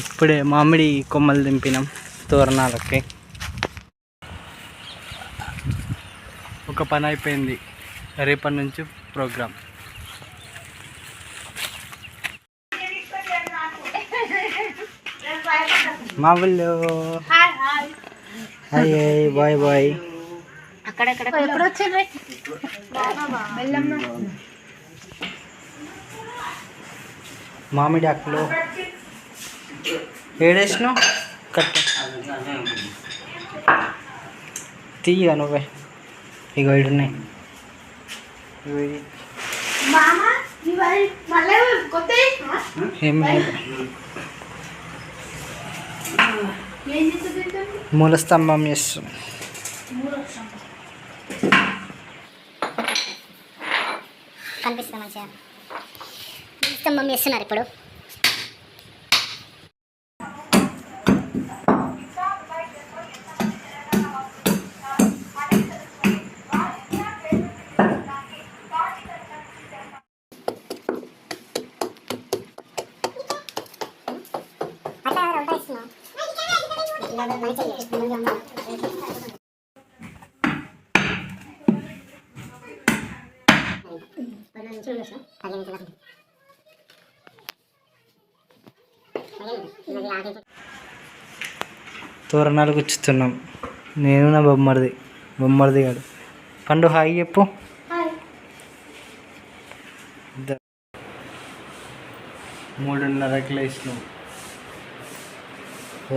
ఇప్పుడే మామిడి కొమ్మలు దింపినాం తోరణాలకి. ఒక పని అయిపోయింది. రేపటి నుంచి ప్రోగ్రామ్ మా వాళ్ళు హాయ్ హాయ్. Bye bye. మామిడి ఆకులు. ఏడేసినావు? కట్ట తీయగా నువ్వే. ఇగో ఇడున్నాయి. మూల స్తంభం చేస్తున్నాం కనిపిస్తుంది మంచిగా. స్తంభం చేస్తున్నారు ఇప్పుడు. తోరణాలు గుచ్చుతున్నాం నేను నా బొమ్మడిది బొమ్మడిది గాడు పండు హాయ్ చెప్పు. ఇద్దరు. మూడున్నరకి లేచినాం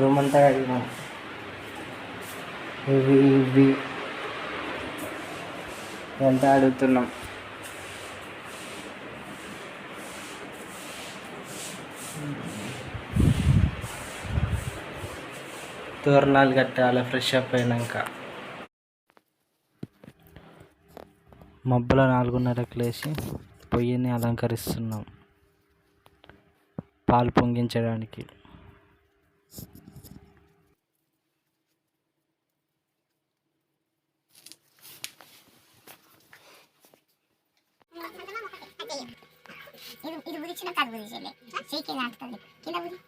రూమంతా కడిగినాం. ఇవి ఇవి. ఎంత అడుగుతున్నాం. తోరణాలు కట్టాలి ఫ్రెష్ అప్ అయినాక. మబ్బుల నాలుగున్నరకు లేచి పొయ్యిని అలంకరిస్తున్నాం. పాలు పొంగించడానికి. ఇది ఇది బుదిచ్చిన కాదు బుదించలే సీకే నాటుతుంది కింద బుది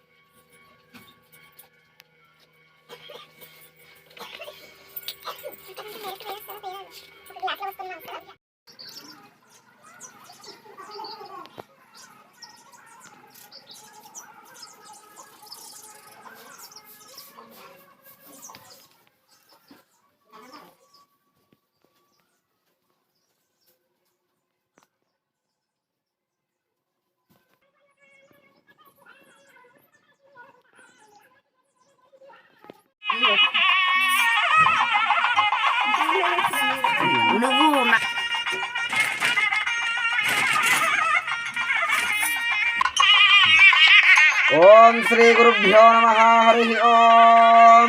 ఓం శ్రీ గురుభ్యో నమ హరి ఓం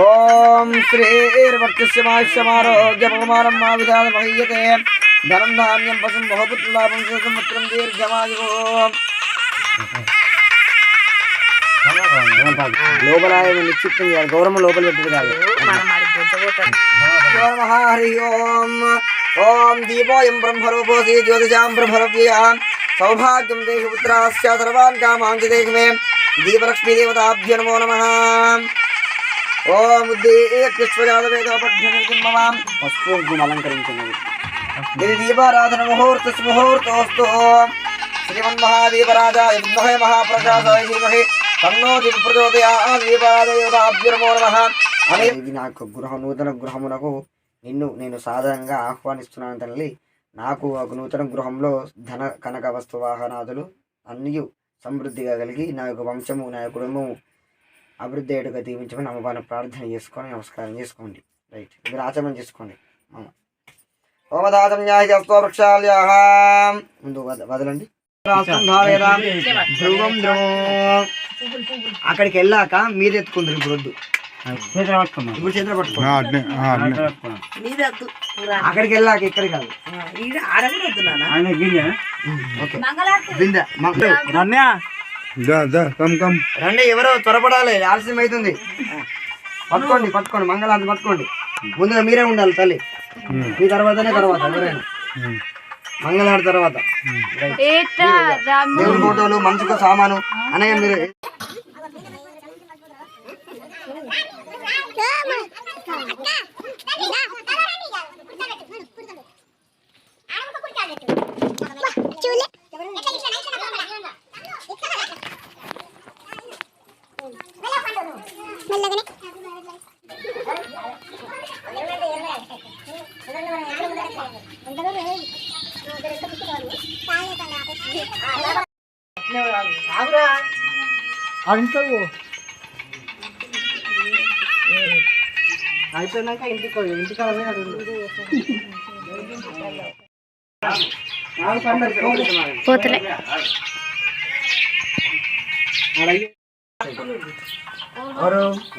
ఓం శ్రీర్వర్తిష్యమాయుష్యమారోగ్యపమానం మా విధాన మహీయతే ధనం ధాన్యం పశుం బహుపుత్రలాభం సుసముత్రం దీర్ఘమాయు లోపల నిక్షిప్తం చేయాలి గౌరవం లోపల పెట్టదు కాదు హరి ఓం ఓం దీపోయం బ్రహ్మరూపోసి జ్యోతిషాం బ్రహ్మరవ్యాం సౌభాగ్యం దేహి పుత్రాస్య సర్వాన్ కామాంజ దేహమే దేహి మే దీపలక్ష్మీ దేవతాభ్య నమో నమః ఓం ఉద్దేశ్యజాతవేదోపధ్యనిర్మమాం పసుపు కుంకుమ అలంకరించినది ఇది దీపారాధన ముహూర్త ముహూర్తోస్తు శ్రీమన్మహాదీపరాజాయ విద్మహే మహాప్రకాశాయ ధీమహి తన్నో దివి ప్రచోదయాత్ దీపారాధయోదాభ్య నమో నమః అనే ఇది నాకు గృహ నూతన గృహమునకు నిన్ను నేను సాధారణంగా ఆహ్వానిస్తున్నాను తల్లి నాకు ఒక నూతన గృహంలో ధన కనక వస్తు వాహనాదులు అన్నీ సమృద్ధిగా కలిగి నా యొక్క వంశము నా యొక్క కుటుంబము అభివృద్ధి అయ్యేట్టుగా దీవించమని అమ్మవారిని ప్రార్థన చేసుకొని నమస్కారం చేసుకోండి. రైట్ మీరు ఆచరణ చేసుకోండి. అమ్మ ఓమదాతం న్యాయస్తో వృక్షాల్యాహ. ముందు వద- వదలండి. ధ్రువం ధ్రువం. అక్కడికి వెళ్ళాక మీరు ఎత్తుకుందరు ఇప్పుడు వద్దు ఇప్పుడు చేతులు పట్టుకోండి అక్కడికి వెళ్ళాక ఇక్కడ కాదు ఓకే. బిందె మ- రండి ఎవరో త్వరపడాలి ఆలస్యం అవుతుంది. పట్టుకోండి పట్టుకోండి మంగళాన్ని పట్టుకోండి. ముందుగా మీరే ఉండాలి తల్లి. మీ తర్వాతనే తర్వాత ఎవరైనా. మంగళాడి తర్వాత. దేవుడి ఫోటోలు మనసుకు సామాను అనగా మీరు ఇంట్లో అయిపోయినాక ఇంటికి ఇంటికి పోతలే.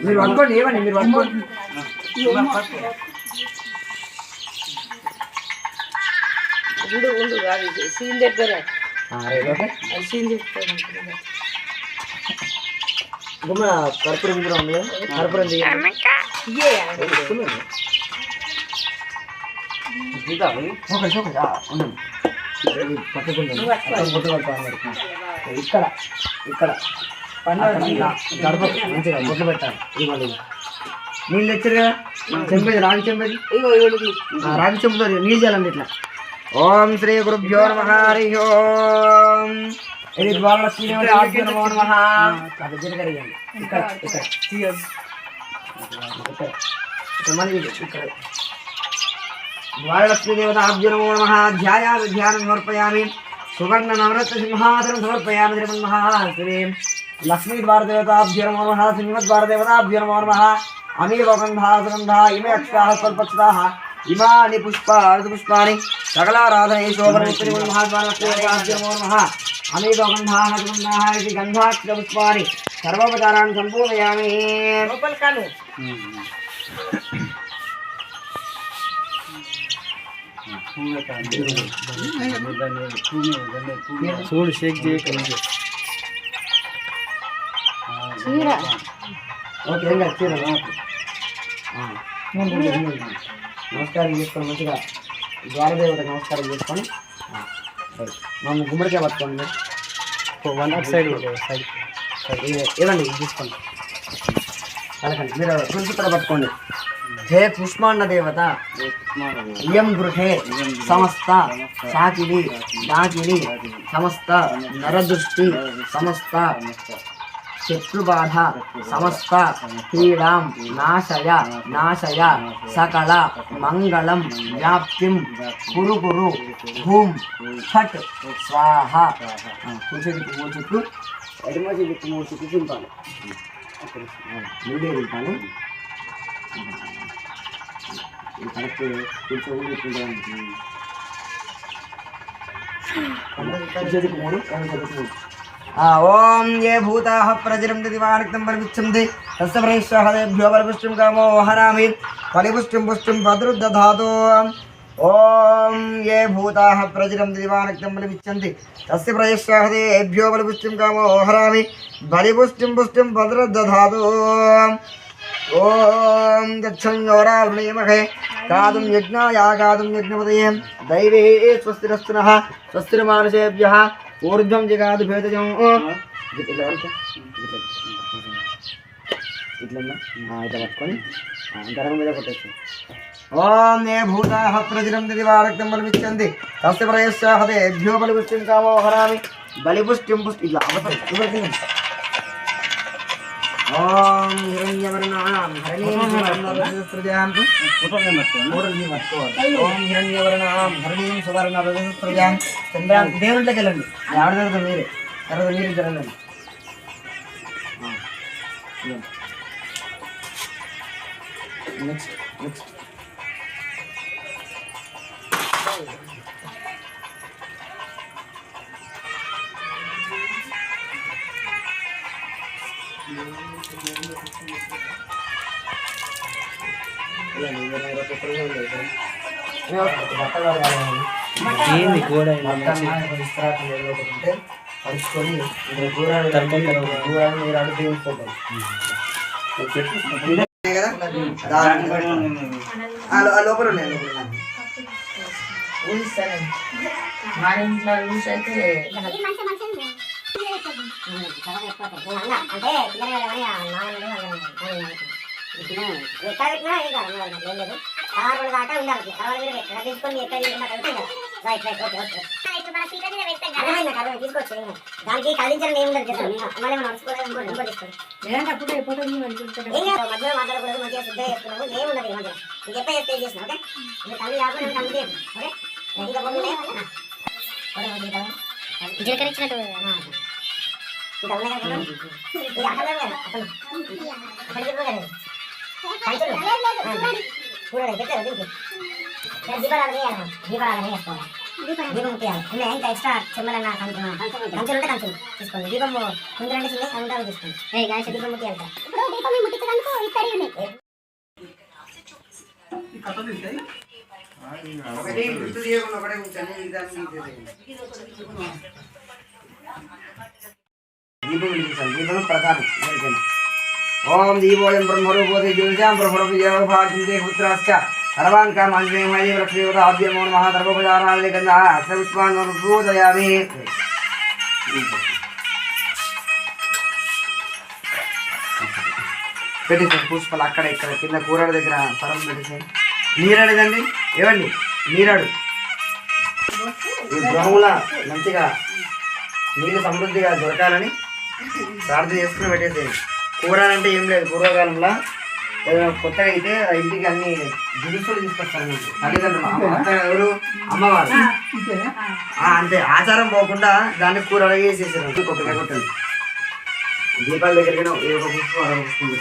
మీరు పట్టుకోండి ఏమండి మీరు పట్టుకోండి ఉండు ఉండు అది సీన్ దగ్గర సీన్ చెప్తాను గుమ్మ కర్పూరం కూడా ఉంది? కర్పూరం. ఇక్కడ ఇక్కడ. గడప మంచిగా బొట్లు పెట్టాలి. ఇవ్వాలి నీళ్ళు తెచ్చారు కదా? చెంపేది రాగి చెంపేది రాగి చెంపుతో నీళ్ళు చేయాలండి ఇట్లా. ఓం శ్రీ గురుభ్యో నమ హరి ఓం. ఇది ద్వారలక్ష్మీదేవి ఆభ్యో నమో నమ అది జీలకర్ర వేయండి. ఇక్కడ ఇక్కడ ఇక్కడ ఇక్కడ మళ్ళీ ఇది, ఇక్కడ ద్వారలక్ష్మీదేవత ఆభ్యో నమో నమ ధ్యాయామి ధ్యానం సమర్పయామి సువర్ణ నవరత్న సింహాసనం సమర్పయామి శ్రీమన్మహాశ్రీ లక్ష్మీ ద్వారదేవతాభ్యో నమో నమ శ్రీమద్వారదేవతాభ్యో నమో నమ అమీవ గంధా సుగంధా ఇమే అక్షరాः స్వల్పక్షరాः ఇమాని పుష్పార్ధ పుష్పాని సకలారాధనే శోభనమిత్రి మహాద్వారలక్ష్మీదేవతాభ్యో నమో నమ అమీవ గంధాः సుగంధాः ఇది గంధాక్షర పుష్పాని సర్వోపచారాన్ని సంపూర్ణయామి లోపల కాను చూడు షేక్ చేయక ఓకే ఏం కాదు చీర ఓకే. ఆ. నమస్కారం చేసుకొని మంచిగా ద్వారదేవత నమస్కారం చేసుకొని. మనం గుమ్మడికాయ పట్టుకోండి. One side side. ఇవ్వండి తీసుకోండి. కలకండి. మీరు తులసి కూడా పట్టుకోండి. హే పుష్మాండ దేవత. ఇయం గృహే సమస్త శాకిలి డాకిలి సమస్త నరదృష్టి సమస్త శత్రుబాధ సమస్త క్రీడాం నాశయ నాశయ సకల మంగళం వ్యాప్తిం కురు కురు భూం ఫట్ స్వాహ. కూర్చో దిక్కు మూడు చుట్టూ. ఎడమ చెట్టు మూడు చుట్టూ తింపాలి మూడే తింటాను కరెక్ట్ కూర్చో కూర్చుంటాను కూర్చో మూడు ఎడమ మూడు ओम ये भूता प्रजरंति दिवानिक्तं परिगुच्छन्ति तस्य परेश्वहदेभ्यो कामो हरामि फलिपुष्टि पुष्टि पदुर्दधातु ओम ये भूता प्रजरंति दिवानिक्तं परिगुच्छन्ति तस्य प्रयश्वहदेभ्यो परिपुष्टिं कामो हरामि बलिपुष्टिं पुष्टि पदुर्दधातु ओम दक्षोरावृणीमहे कादुं यज्ञाया कादुं यज्ञपतये दैवे स्वस्तिरस्तुनः स्वस्तिर्मानुषेभ्यः ઓરધમ જે કાદ ભેદ જાઉં એટલે ઓરધમ એટલે ના હા করি। তারা মেরা করতেছে। ওম নে ভূতা হত্রজিরম দিদি বারকতম বলমিচ্ছন্তি তস্য প্রয়স্য হতে ভ্যো বলিপুষ্টিম কামো হরামি। বলিপুষ্টিম পুষ্টি ഓം ഹിരണ്യവർണാം ഓം ഹിരണ്യവർണാം ഹരണീം സുവർണ വിധസ്ത്രജാം ചന്ദ്രാം ഇതേവരുടെ ചെല്ലുണ്ട് അവിടെ Yeah. ఏంది గోడ పరుచుకొని దూరాలు దూరాలు మీరు అడుగు తీసుకుంటాం లోపల ఉన్నాయి మా ఇంట్లో ఊసి అంటే ఎక్కడ పెట్టినా ఏం కాదు ఏం లేదు దాకా ఉండాలి మీరు తీసుకొని ఎక్కడ తీసుకున్నా. దానికి కదిలించడం ఏమి ఉండదు కదా మళ్ళీ మనం ఇంకోటి ఇంకోటి తీసుకోండి లేదంటే మధ్యలో మాట్లాడకూడదు మంచిగా శుద్ధంగా చేసుకున్నాము ఏం ఉండదు ఈ మధ్యలో నీకు చేసిన ఓకే ఇంకా కాకుండా ఓకే ఇంకా ఉన్నాయి కదా ఇది అక్కడ లేదు. కదా అక్కడ అక్కడికి వెళ్ళిపో కదా కంచులు చూడండి. పెట్టారు దీనికి. దీపారాధన చేయాలి దీపారాధన చేసుకోవాలి దీపం ముట్టియాలి. ఉన్నాయి. ఇంకా ఎక్స్ట్రా చెమ్మలన్న కంచులు కంచులు ఉంటే కంచులు తీసుకోండి. దీపం చిన్న గాయస్ దీపం ముట్టియాలి ఒకటి గుర్తు చేయకుండా ఒకటే కూర్చొని మిగతాన్ని తీసేసేయండి. దీపం వెలిగించాలి దీపం ప్రధానం ఎవరికైనా ఓం దీపోయం బ్రహ్మరూపోతి జ్యోతిషాం బ్రహ్మరూపయోగభాగ్యంతే పుత్రాశ్చ సర్వాన్ కామాంజనేయమయ వృక్షదేవత ఆద్యమో నమః సర్వోపచారాలే గంధ అక్షరపుష్పాన్ని పూజయామి పెట్టేసాను పుష్పాలు అక్కడ ఇక్కడ కింద కూరడు దగ్గర పరం పెట్టేసాను నీరాడేదండి ఏవండి? నీరాడు. ఈ బ్రహ్మల మంచిగా నీళ్ళు సమృద్ధిగా దొరకాలని ప్రార్థన చేసుకుని పెట్టేసేయండి కూరాలంటే ఏం లేదు పూర్వకాలంలో ఏదైనా కొత్తగా అయితే ఆ ఇంటికి అన్ని దినుసులు తీసుకొస్తారు మీకు. తల్లిదండ్రులు. ఎవరు? అమ్మవారు. ఆ, అంతే. ఆచారం పోకుండా దాన్ని కూర వేసేసారు కొత్తగా కొట్టండి దీపాల దగ్గరికి ఏ ఒక పుష్పం పెట్టు.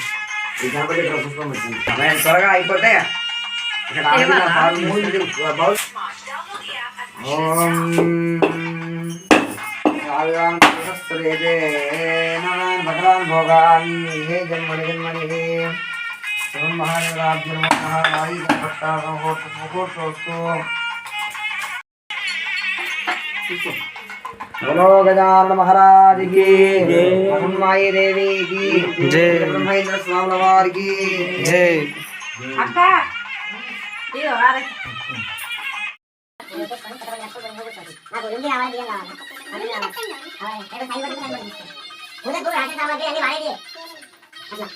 ఈ గణపతి దగ్గర పుష్పం అమ్మాయి త్వరగా అయిపోతే ఇక్కడ ఆగిన महावीरान सहस्रेजे नारायण भगवान भोगानी। हे जन्मनि जन्मनि हे। ओम महावीराज जन्म महावारी भक्ता हो हो दोस्तों बोलो गजानन महाराज की। जय। देवी की। जय। ब्रह्मेंद्र स्वामी की। जय। अक्का। ये आ रहा की జై అక్క ఇదో ఆరతి నాకు ఉంది కావాలి బియ్యం కావాలి అన్ని కావాలి కావాలి. ఏదో సైన్ పట్టుకుని సైన్ పట్టుకుని తీసుకో. పూజకు రాసిన సామాగ్రి అన్ని వాడేది అట్లా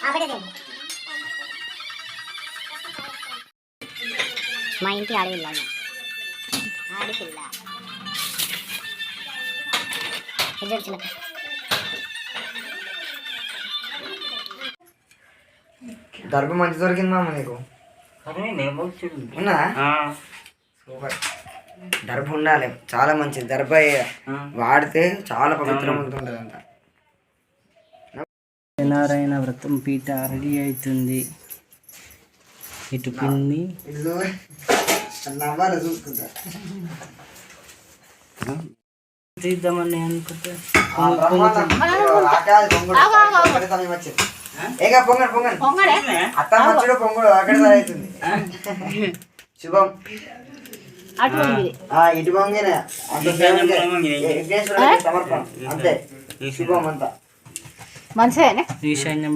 ఆ, పెట్టేసేయండి. మా ఇంటి ఆడపిల్ల ఆడపిల్ల ఇది చిన్న దర్భ మంచి దొరికిందా అమ్మ నీకు ఉన్నా. సూపర్. దర్భ ఉండాలి. చాలా మంచిది. దర్భ వాడితే చాలా పవిత్రమవుతుంటది అంట సత్యనారాయణ వ్రతం పీట రెడీ అవుతుంది ఇటు పిన్ని. నవ్వాలి చూసుకుంటా? తీద్దామని అనుకుంటే. ఆకాశ పొంగుడు. ఏగా పొంగడు. పొంగడు? అత్త మచ్చుడు పొంగుడు అక్కడి సరి అవుతుంది. శుభం. ఆ, ఇటు పొంగిన. సమర్పణ. అంతే. శుభం అంతా. మంచిదేనే? ఈశాన్యం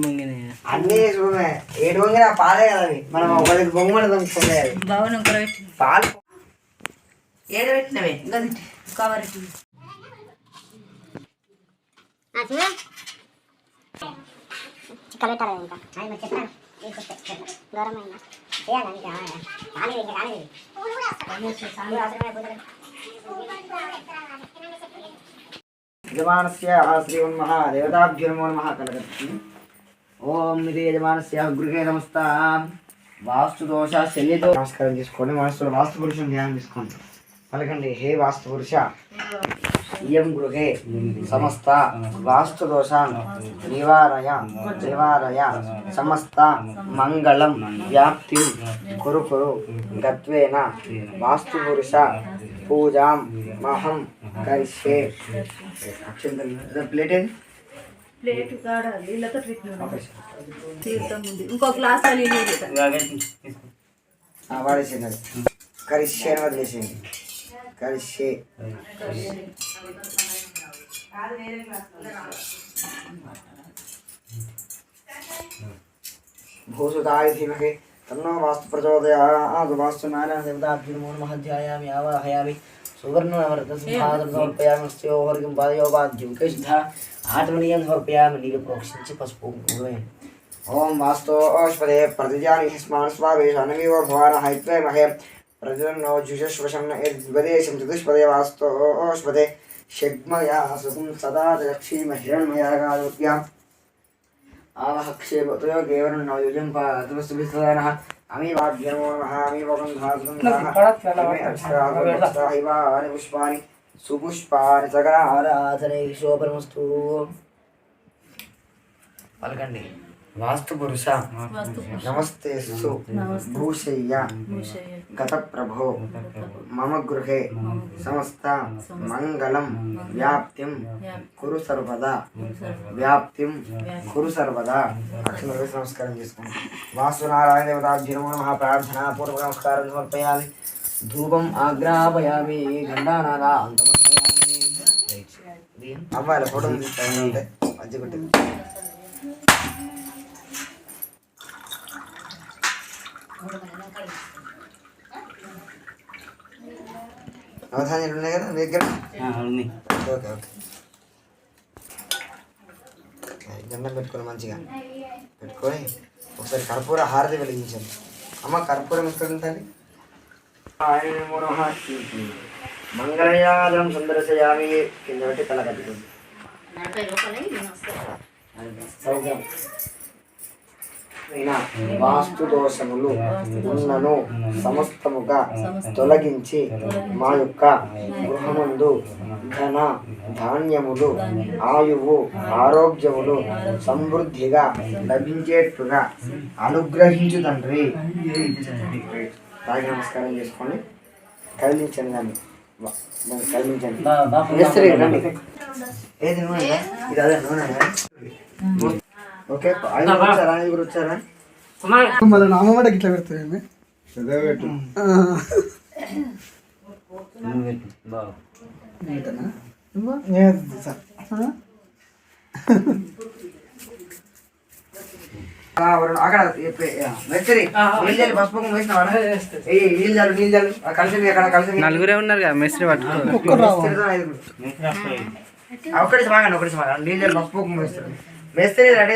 అన్ని శుభమే. ఏడు పొంగిన పాలే కదా అవి. మనం ఒకరికి భవనం కూడా పెట్టి. పాలు. ఏడు పెట్టినవే? కవర్ పెట్టాలి ఇంకా చెప్తాను. దూరం అయినా చేయాలి ఇంకా ఓం ఇది యజమానస్య గృహే నమస్త. వాస్తు దోష నమస్కారం చేసుకోండి. మనసులో వాస్తు పురుషుని ధ్యానం తీసుకోండి పలకండి. హే వాస్తు పురుష. ఇయం గృహే సమస్త వాస్తు దోషాన్ నివారయ నివారయ సమస్త మంగళం వ్యాప్తి కురు కురు గత్వేన వాస్తు పురుష పూజాం మహం కరిష్యే. ప్లేట్ ఏది? ప్లేట్ కాడ నీళ్ళతో తీర్థం ఉంది. ఇంకో గ్లాస్ నీళ్ళు కరిష్యే వదిలేసేయండి కరిష్యే భూసుతాయ ధీమహి తన్నో వాస్తు ప్రచోదయాత్ వాస్తు నారాయణ దేవతాభ్యో నమో నమః ధ్యాయామి ఆవాహయామి సువర్ణవర్త సింహాదం సమర్పయామి స్యోహర్గం పాదయోపాద్యం కృష్ణ ఆత్మనీయం సమర్పయామి నీళ్ళు ప్రోక్షించి పసుపు వేయండి प्रजुरं नो जुषश्वशं न यद्विपदेशं चतुष्पदे षड्मया सुखं सदा दक्षीम हिरण्मयागालोक्याम् आवह क्षेपतयो केवलं नो। युजं पातुस्तुभिस्तदानः अमीवाभ्यमो नमः। अमीवगन्धासुगन्धानि पुष्पाणि सुपुष्पाणि सकलाराधनैः शोभनमस्तु पलकण्डी వాస్తు పురుష నమస్తే భూషయ్య. గత ప్రభో మమ గృహే. సమస్త. మంగళం. వ్యాప్తిం. కురు సర్వదా. వ్యాప్తిం. కురు సర్వదా. వేసి నమస్కారం చేసుకోండి వాస్తు నారాయణ దేవతాభ్యో నమ. ప్రార్థన పూర్వక నమస్కారం సమర్పయామి. ధూపం ఆగ్రాపయామి. గండానాదా. సమర్పయామి అవ్వాలి ఫోటో తీస్తానంటే మధ్య అవధాన్యాలు ఉన్నాయి కదా మీ దగ్గర ఓకే ఓకే దండం పెట్టుకోండి మంచిగా పెట్టుకొని ఒకసారి కర్పూర హారతి వెలిగించండి అమ్మ కర్పూరం ఎక్కడ ఉంటుంది మంగళయాదం సుందరశయామి కింద పెట్టి తల అయినా వాస్తు దోషములు ఉన్నను సమస్తముగా తొలగించి మా యొక్క గృహమందు ధన ధాన్యములు ఆయువు ఆరోగ్యములు సమృద్ధిగా లభించేట్టుగా అనుగ్రహించు తండ్రి. తాగి నమస్కారం చేసుకొని కదిలించండి దాన్ని కదిలించండి. ఏది నూనె? ఇది అదే నూనె? ఓకే ఐదుగురు వచ్చారా ఐదుగురు వచ్చారా మళ్ళీ నామమాట ఇట్లా అక్కడ కలిసి అక్కడ కలిసి నలుగురే ఉన్నారు కదా మెస్త్రి పట్టుకో మేస్త్రితో ఐదుగురు. ఆ, ఒక్కటి సమాగండి ఒకటి సమాగండి నీళ్ళు పసుపు వేస్తారు. మేస్త్రి రెడీ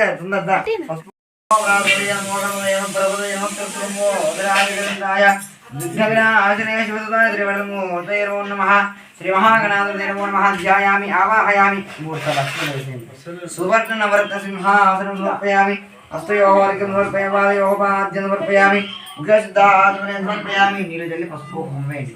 శ్రీ నమః ధ్యాయామి ఆవాహయామి. సువర్ణ నవరత్న సింహాసనం సమర్పయామి. హస్తయోः అర్ఘ్యం సమర్పయామి పాదయోः సమర్పయామి. ఉగ్రసిద్ధాత్మనే సమర్పయామి. నీళ్ళు చల్లి పసుపు కుంకుమ వేయండి